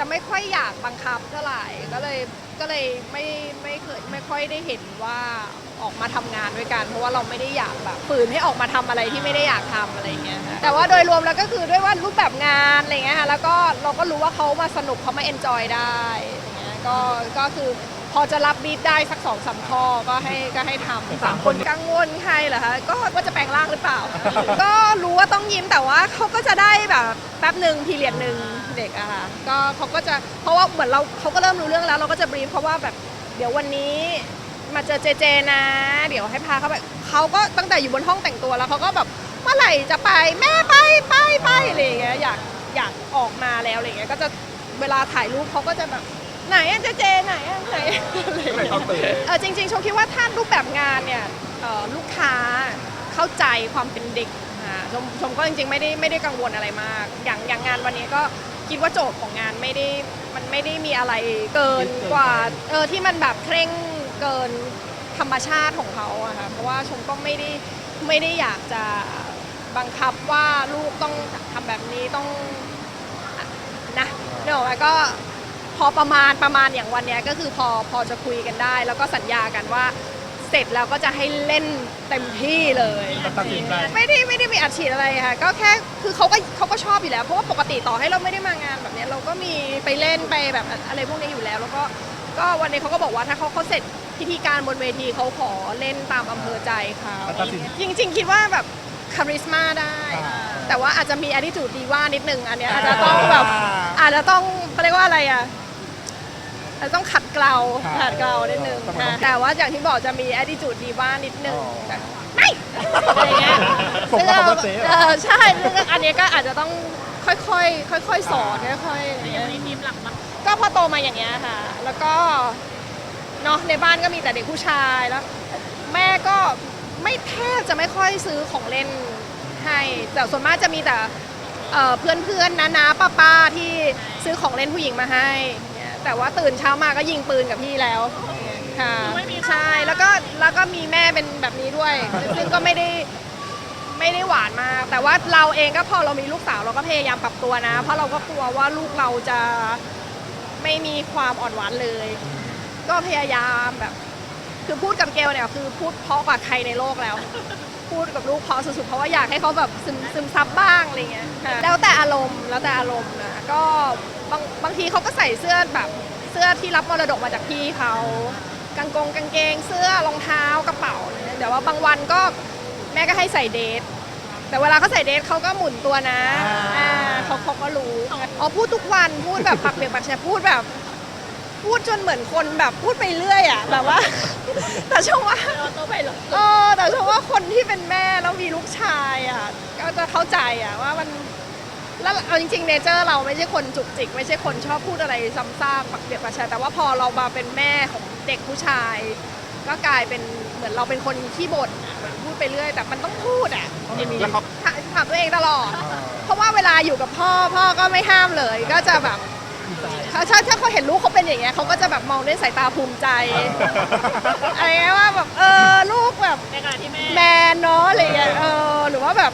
จะไม่ค่อยอยากบังคับเท่าไหร่ก็เลยก็เลยไม่ไม่เคยไม่ค่อยได้เห็นว่าออกมาทำงานด้วยกัน เพราะว่าเราไม่ได้อยากแบบฝืนให้ออกมาทำอะไรที่ไม่ได้อยากทำอะไรอย่างเงี้ยค่ะแต่ว่าโดยรวมแล้วก็คือด้วยว่ารูปแบบงานอะไรเงี้ยค่ะแล้วก็เราก็รู้ว่าเขามาสนุกเขามาเอนจอยได้อย่างเงี้ยก็ก็คือพอจะรับบีทได้สักสองสามข้อก็ให้ก็ให้ทำสามคนกังวลใครเหรอคะก็ว่าจะแปลงร่างหรือเปล่า ก็รู้ว่าต้องยิ้มแต่ว่าเขาก็จะได้แบบแป๊บหนึ่งพีเรียดหนึ่ง เด็กอะค่ะก็เขาก็จะเพราะว่าเหมือนเราเขาก็เริ่มรู้เรื่องแล้ว เราก็จะบรีฟเขาว่าแบบเดี๋ยววันนี้มาเจอเจเจนะ เดี๋ยวให้พาเขาไปเขาก็ตั้งแต่อยู่บนห้องแต่งตัวแล้วเขาก็แบบเมื่อไหร่จะไปแม่ไปไปไปอะไรอย่างเงี้ยอยากอยากออกมาแล้วอะไรอย่างเงี้ยก็จะเวลาถ่ายรูปเขาก็จะแบบไหนอะเจเจไหนอะไหนอะไรอย่างก็เลยเงี้ยต้องตื่นเออจริงๆชมคิดว่าถ้ารูปแบบงานเนี่ยเอ่อลูกค้าเข้าใจความเป็นเด็กอ่าชมชมก็จริงๆไม่ได้ไม่ได้กังวลอะไรมาก อย่างอย่างงานวันนี้ก็ คิดว่าโจทย์ของงานไม่ได้มันไม่ได้มีอะไรเกินกว่าเออที่มันแบบเคร่งเกินธรรมชาติของเขาอะค่ะเพราะว่าชมก็ไม่ได้ไม่ได้อยากจะบังคับว่าลูกต้องทำแบบนี้ต้องนะเนอะแล้วก็พอประมาณประมาณอย่างวันเนี้ยก็คือพอพอจะคุยกันได้ แล้วก็สัญญากันว่า เสร็จแล้วก็จะให้เล่นเต็มที่เลย ตัดสินใจ ไม่ได้ไม่ได้มีอัดฉีดอะไรค่ะ ก็แค่คือเขาก็เขาก็ชอบอยู่แล้ว เพราะว่าปกติต่อให้เราไม่ได้มางานแบบเนี้ยเราก็มีไปเล่นไปแบบอะไรพวกนี้อยู่แล้ว แล้วก็ก็วันนี้เขาก็บอกว่าถ้าเขาเขาเสร็จพิธีการบนเวทีเขาขอเล่นตามอำเภอใจเขาตัดสินจริง ๆ คิดว่าแบบคาริสมาได้แต่ว่าอาจจะมี attitude ดีว่านิดนึงอันเนี้ยอาจจะต้องแบบอาจจะต้องเขาเรียกว่าอะไรอะ อาจจะต้องขัดเกลาครับขัดเกลานิดนึงต้องต้อง ค่ะแต่ว่าอย่างที่บอกจะมี attitude ดีว่านิดนึงอ๋อแบบไม่อะไรเงี้ยผมก็ซึ่งคำว่าเจ๊เหรอ เออใช่ซึ่งอันนี้ก็อาจจะต้องค่อยๆค่อยๆสอนค่อยๆอย่างนี้ทีมหลังก็พอโตมาอย่างเงี้ยค่ะ แล้วก็เนาะในบ้านก็มีแต่เด็กผู้ชายแล้ว แม่ก็ไม่แทบจะไม่ค่อยซื้อของเล่นให้แต่ส่วนมากจะมีแต่เพื่อนเพื่อนๆนะนะป้าป้าๆที่ซื้อของเล่นผู้หญิงมาให้เนี่ย แต่ว่าตื่นเช้ามาก็ยิงปืนกับพี่แล้วค่ะใช่แล้วก็แล้วก็มีแม่เป็นแบบนี้ด้วย ซึ่งก็ไม่ได้ไม่ได้หวานมาก แต่ว่าเราเองก็พอเรามีลูกสาวเราก็พยายามปรับตัวนะ เพราะเราก็กลัวว่าลูกเราจะไม่มีความอ่อนหวานเลย ก็พยายามแบบ คือพูดกับเกลเนี่ยคือพูดเพราะกว่าใครในโลกแล้ว พูดกับลูกเพราะสุดๆเพราะว่าอยากให้เขาแบบซึมซึมซับบ้างอะไรเงี้ยแล้วแต่อารมณ์แล้วแต่อารมณ์นะก็ บางบางทีเขาก็ใส่เสื้อแบบเสื้อที่รับมรดกมาจากพี่เขากางกงกางเกง เสื้อรองเท้ากระเป๋าอะไรเงี้ยแต่ว่าบางวันก็แม่ก็ให้ใส่เดท แต่เวลาเขาใส่เดทเขาก็หมุนตัวนะอ่าอ่าเขาเขาก็รู้อ๋อพูดทุกวันพูดแบบปักเปียกปักแฉะพูดแบบ พูดจนเหมือนคนแบบพูดไปเรื่อยอะแบบว่า แต่ชมว่าเออแต่ชมว่าคนที่เป็นแม่แล้วมีลูกชายอะก็จะเข้าใจอะว่ามัน แล้วเอาจริงๆเนเจอร์เราไม่ใช่คนจุกจิก ไม่ใช่คนชอบพูดอะไรซ้ำซากปักเปียกปักแฉะแต่ว่าพอเรามาเป็นแม่ของเด็กผู้ชาย ก็กลายเป็นเหมือนเราเป็นคนขี้บ่นอะเหมือนพูดไปเรื่อย แต่มันต้องพูดอะแล้วเขาถามถามตัวเองตลอด เพราะว่าเวลาอยู่กับพ่อพ่อก็ไม่ห้ามเลย ก็จะแบบเขาถ้าถ้าเขาเห็นลูกเขาเป็นอย่างเงี้ยเขาก็จะแบบมองด้วยสายตาภูมิใจอะไรเงี้ยว่าแบบเออลูกแบบในขณะที่แม่ แมนเนาะอะไรเงี้ยเออหรือว่าแบบ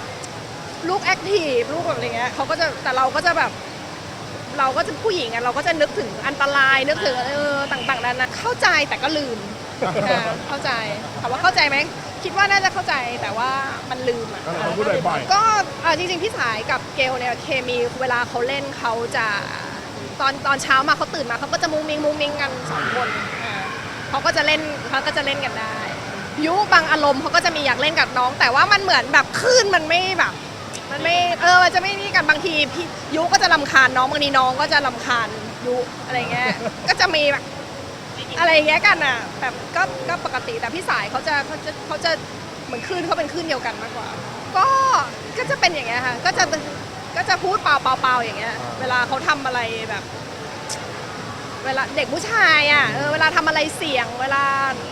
ลูกแอคทีฟลูกแบบอะไรเงี้ยเขาก็จะแต่เราก็จะแบบ เราก็จะผู้หญิงอะเราก็จะนึกถึงอันตรายนึกถึงเออต่างๆนานาเข้าใจแต่ก็ลืมค่ะเข้าใจถามว่าเข้าใจไหมคิดว่าน่าจะเข้าใจแต่ว่ามันลืมอะก็เลยต้องพูดบ่อยก็เอ่อจริงๆ พี่สายกับเกลเนี่ยเคมีเวลาเขาเล่นเขาจะตอนตอนเช้ามาเขาตื่นมาเขาก็จะมุ้งมิงมุ้งมิงกันสองคนอ่าเขาก็จะเล่นเขาก็จะเล่นกันได้ ยุบางอารมณ์เขาก็จะมีอยากเล่นกับน้อง แต่ว่ามันเหมือนแบบคลื่นมันไม่แบบ มันไม่เออมันจะไม่นี่กันบางทีพี่ยุก็จะลำคาญน้องบางทีน้องก็จะลำคาญยุอะไรเงี้ย ก็จะมีแบบอะไรอย่างเงี้ยกันอะแบบก็ก็ปกติแต่พี่สายเขาจะเขาจะเขาจะเหมือนคลื่นเขาเป็นคลื่นเดียวกันมากกว่า ก็ก็จะเป็นอย่างเงี้ยค่ะ ก็จะก็จะพูดเปล่าเปล่าเปล่าอย่างเงี้ย เวลาเขาทำอะไรแบบ เวลาเด็กผู้ชายอะเออเวลาทำอะไรเสี่ยง เวลา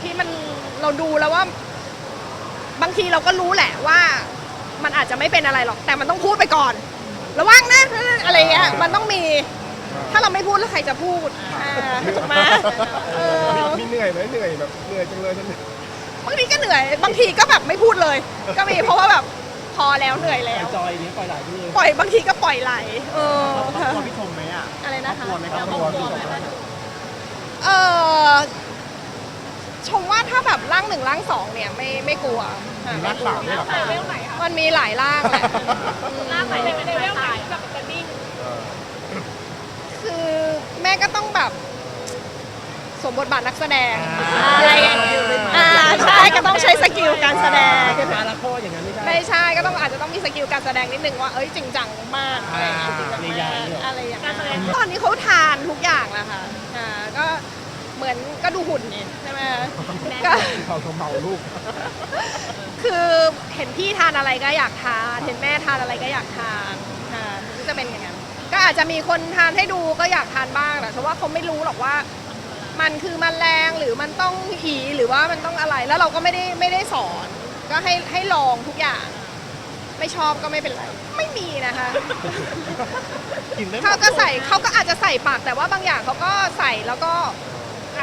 ที่มันเราดูแล้วว่า บางทีเราก็รู้แหละว่า มันอาจจะไม่เป็นอะไรหรอก แต่มันต้องพูดไปก่อน ระวังนะอะไรเงี้ยมันต้องมี ถ้าเราไม่พูดแล้วใครจะพูดอ่าถูกไหมเออๆมีเหนื่อยไหมเหนื่อยแบบเหนื่อยจังเลยฉันบางทีก็เหนื่อย บางทีก็แบบไม่พูดเลย ก็มีเพราะว่าแบบพอแล้วเหนื่อยปแล้ล่อยวจอยนี้ปล่อยไหลไปเลยปล่อยบางทีก็ปล่อยไหลเออครอบค่ะครัวพี่ชมไหมอะอะไรนะคะกลัวไหมครับครอบครัวพี่ชมเออ ชมว่าถ้าแบบร่างหนึ่งร่างสองเนี่ยไม่ไม่กลัวค่ะมีรักสามด้วยเหรอครับมันมีหลายร่างแหละร่างไหนเป็นเลเวลไหนแบบเป็นนิ่งคือแม่ก็ต้องแบบ สวมบทบาทนักแสดงอ่าอะไรอย่างเงี้ยอ่าใช่ก็ต้องใช้สกิลการแสดงมาละข้ออย่างนั้นไม่ได้ ไม่ใช่ก็ต้องอาจจะต้องมีสกิลการแสดงนิดนึงว่าเอ้ยจริงจังมากอะไรอย่างเงี้ยจริงจังใหญ่มากๆเนี่ยอะไรอย่างเงี้ยตอนนี้เขาทานทุกอย่างแล้วค่ะอ่าก็ เหมือนก็ดูหุ่นนี่ใช่ไหมก็เขาเขาเมาลูก คือเห็นพี่ทานอะไรก็อยากทาน เห็นแม่ทานอะไรก็อยากทานค่ะก็จะเป็นอย่างนั้น ก็อาจจะมีคนทานให้ดูก็อยากทานบ้างแต่เพราะว่าเขาไม่รู้หรอกว่า มันคือมันแรงหรือมันต้องหีหรือว่ามันต้องอะไร แล้วเราก็ไม่ได้ไม่ได้สอน ก็ให้ให้ลองทุกอย่าง ไม่ชอบก็ไม่เป็นไร ไม่มีนะคะ กินได้หมเขาดก็ใส่เขาก็อาจจะใส่ปากแต่ว่าบางอย่างเขาก็ใส่แล้วก็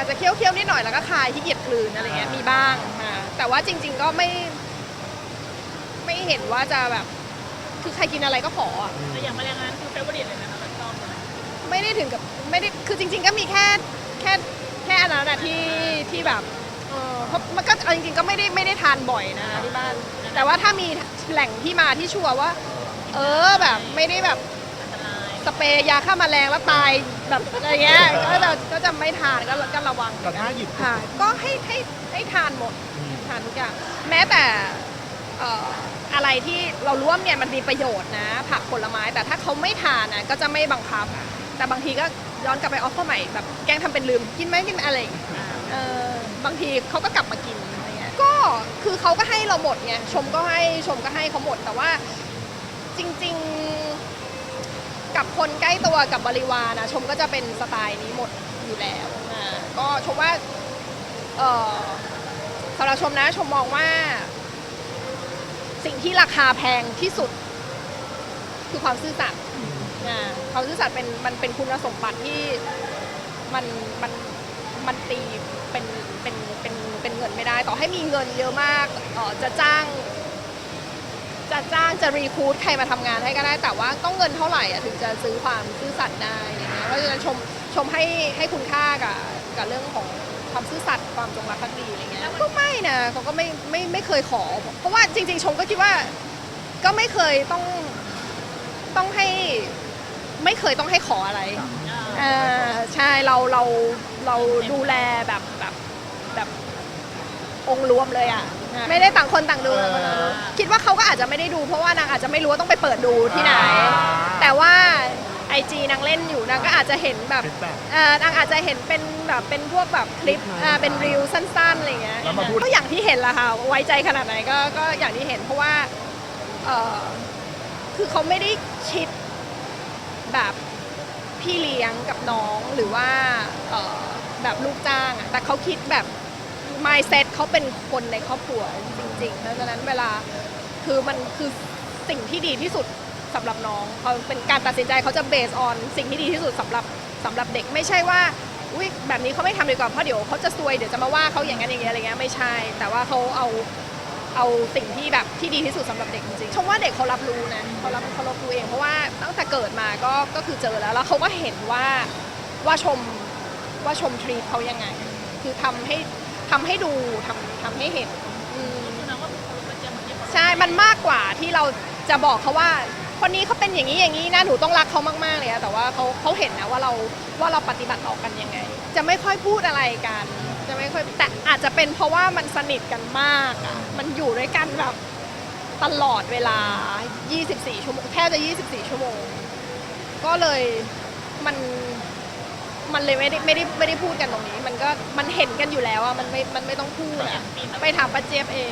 อาจจะเคี้ยวเคี้ยวๆนิดหน่อยแล้วก็คายที่เกียจกลืนอะไรเงี้ยมีบ้างค่ะแต่ว่าจริง ๆก็ไม่ ไม่เห็นว่าจะแบบ คือใครกินอะไรก็ขออะแต่อย่างแมลงนั้นคือเฟเวอร์ริตเลยนะคะแบบชอบเลยไม่ได้ถึงกับไม่ได้คือจริง ๆ ก็มีแค่แค่แค่อันนั้นนะที่ที่แบบเออเพราะมันก็เอาจริงๆก็ไม่ได้ไม่ได้ทานบ่อยนะที่บ้าน แต่ว่าถ้ามีแหล่งที่มาที่ชัวร์ว่า เออแบบไม่ได้แบบ อันตรายสเปรย์ยาฆ่าแมลงแล้วตาย แบบอะไรเงี้ยก็จะก็จะไม่ทานก็ก็ระวังแต่ถ้าหยิบ ค่ะ ก็ให้ให้ให้ทานหมดทานทุกอย่างแม้แต่เอ่ออะไรที่เรารู้ว่าเนี่ยมันมีประโยชน์นะ ผักผลไม้แต่ถ้าเขาไม่ทานนะก็จะไม่บังคับ แต่บางทีก็ย้อนกลับไปออฟเฟอร์ใหม่แบบแกล้งทำเป็นลืมกินไหมกินไหมอะไรอย่างเงี้ยเออบางทีเขาก็กลับมากินอะไรเงี้ยก็คือเขาก็ให้เราหมดไงชมก็ให้ชมก็ให้เขาหมดแต่ว่า จริงๆ กับคนใกล้ตัวกับบริวารนะชมก็จะเป็นสไตล์นี้หมดอยู่แล้วอ่าก็ชมว่าเออสำหรับชมนะชมมองว่า สิ่งที่ราคาแพงที่สุด คือความซื่อสัตย์อ่าความซื่อสัตย์เป็นมันเป็นคุณสมบัติที่มันมันมันตีเป็นเป็นเป็นเป็นเงินไม่ได้ ต่อให้มีเงินเยอะมากเอ่อจะจ้าง จะจ้างจะรีคูดใครมาทำงานให้ก็ได้ แต่ว่าต้องเงินเท่าไหร่อะถึงจะซื้อความซื่อสัตย์ได้อย่างเงี้ยเพราะฉะนั้นชมชมให้ให้คุณค่ากับกับเรื่องของความซื่อสัตย์ความจงรักภักดีอะไรเงี้ยก็ไม่นะเขาก็ไม่ไม่ไม่เคยขอ เพราะว่าจริง ๆ ชมก็คิดว่าก็ไม่เคยต้องต้องให้ไม่เคยต้องให้ขออะไรอ่าใช่เราเราเราดูแลแบบแบบแบบองค์รวมเลยอะ ไม่ได้ต่างคนต่างดูเออคิดว่าเขาก็อาจจะไม่ได้ดู เพราะว่านางอาจจะไม่รู้ว่าต้องไปเปิดดูที่ไหน แต่ว่าไอจีนางเล่นอยู่นางก็อาจจะเห็นแบบฟีดแบ็กเอ่อนางอาจจะเห็นเป็นแบบเป็นพวกแบบคลิปอ่าเป็นรีลสั้นๆอะไรเงี้ยแล้วมาพูด ก็อย่างที่เห็นแหละค่ะไว้ใจขนาดไหนก็ก็อย่างที่เห็นเพราะว่าเออคือเขาไม่ได้คิดแบบพี่เลี้ยงกับน้องหรือว่าเอ่อแบบลูกจ้างอะแต่เขาคิดแบบ mindset เขาเป็นคนในครอบครัวจริงๆเพราะฉะนั้นเวลาคือมันคือสิ่งที่ดีที่สุดสำหรับน้องเขาเป็นการตัดสินใจเขาจะเบสออนสิ่งที่ดีที่สุดสำหรับสำหรับเด็กไม่ใช่ว่าอุ้ยแบบนี้เขาไม่ทำดีกว่าเพราะเดี๋ยวเขาจะซวยเดี๋ยวจะมาว่าเขาอย่างนั้นอย่างนี้อะไรเงี้ยไม่ใช่ แต่ว่าเขาเอาเอาสิ่งที่แบบที่ดีที่สุดสำหรับเด็กจริงๆชมว่าเด็กเขารับรู้นะเขารับเขารับรู้เองเพราะว่าตั้งแต่เกิดมาก็ก็คือเจอแล้วแล้วเขาก็เห็นว่าว่าชมว่าชมทรีตเขายังไง คือทำให้ ทำให้ดูทำทำให้เห็นอืมคือน้องก็เป็นคนรู้ว่าเจียมเหมือนที่ใช่ มันมากกว่าที่เราจะบอกเขาว่า คนนี้เขาเป็นอย่างนี้อย่างนี้นะหนูต้องรักเขามากๆเลยอะแต่ว่าเขาเขาเห็นนะว่าเราว่าเราปฏิบัติต่อกันยังไง จะไม่ค่อยพูดอะไรกัน จะไม่ค่อยแต่อาจจะเป็นเพราะว่ามันสนิทกันมากอะมันอยู่ด้วยกันแบบตลอดเวลา 24 ชั่วโมงแทบจะ 24 ชั่วโมง ก็เลยมัน มันเลยไม่ได้ไม่ได้ไม่ได้พูดกันตรงนี้ มันก็มันเห็นกันอยู่แล้วอะมันไม่มันไม่ต้องพูดอะไปถามป้าเจี๊ยบเอง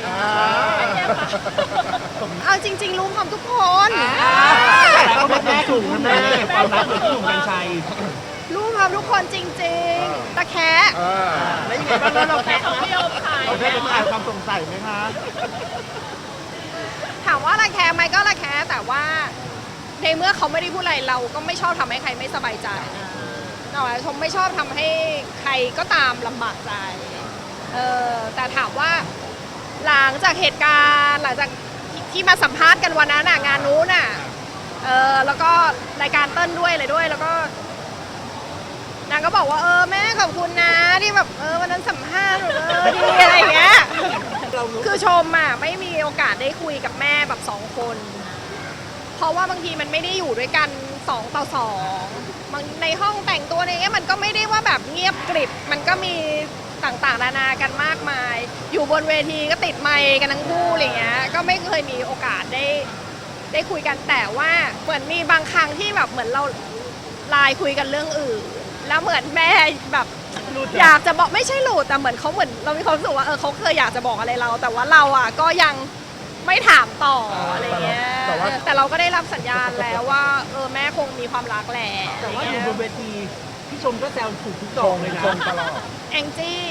เอาจริง ๆ รู้ความทุกคนเขาเป็นแม่ถุงนะแม่ความรักเหมือนพี่หนุ่มกัญชัยรู้ความทุกคนจริง ๆ ตะแคะเออแล้วยังไงบ้างแล้วเราแคแต่สเขาไม่ยอมขายเราแคสคลายความสงสัยไหมคะถามว่าระแคะไหมก็ระแคะแต่ว่าในเมื่อเขาไม่ได้พูดอะไรเราก็ไม่ชอบทำให้ใครไม่สบายใจ เอาล่ะชมไม่ชอบทำให้ใครก็ตามลำบากใจเออแต่ถามว่าหลังจากเหตุการณ์หลังจากที่ที่มาสัมภาษณ์กันวันนั้นน่ะงานนู้นน่ะเออแล้วก็รายการเต้นด้วยอะไรด้วยแล้วก็ นางก็บอกว่าเออแม่ขอบคุณนะที่แบบเออวันนั้นสัมภาษณ์แบบเออดีอะไรอย่างเงี้ย เรารู้คือชมอะไม่มีโอกาสได้คุยกับแม่แบบสองคน เพราะว่าบางทีมันไม่ได้อยู่ด้วยกันสองต่อสอง บางในห้องแต่งตัวอะไรเงี้ยมันก็ไม่ได้ว่าแบบเงียบกริบ มันก็มีต่างๆนานากันมากมาย อยู่บนเวทีก็ติดไมค์กันทั้งคู่อะไรเงี้ย ก็ไม่เคยมีโอกาสได้ได้คุยกันแต่ว่าเหมือนมีบางครั้งที่แบบเหมือนเราไลน์คุยกันเรื่องอื่น แล้วเหมือนแม่แบบอยากจะบอกไม่ใช่หลุดแต่เหมือนเขาเหมือนเรามีความรู้สึกว่าเออเขาเคยอยากจะบอกอะไรเรา แต่ว่าเราอะก็ยัง ไม่ถามต่ออะไรเงี้ยแต่ว่าเออแต่เราก็ได้รับสัญญาณแล้วว่าเออแม่คงมีความรักแหละแต่ว่าอยู่บนเวทีพี่ชมก็แซวถูกทุกดชอกงเลยนะ ชงตลอดแองจี้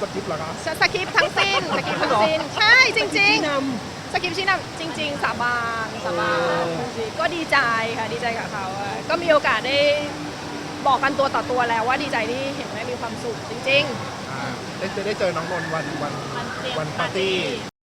กดทิปเหรอครับสคริปต์ทั้งสิ้นสคริปต์ทั้งสิ้นใช่จริงที่นๆสคริปต์ชี้นำจริง ๆ สาบานสาบานจริงๆก็ดีใจค่ะดีใจกับเขาอะก็มีโอกาสได้บอกกันตัวต่อตัวแล้วว่าดีใจที่เห็นแม่มีความสุขจริงๆอ่าได้จะได้เจอน้องนนท์วันวันวันปาร์ตี้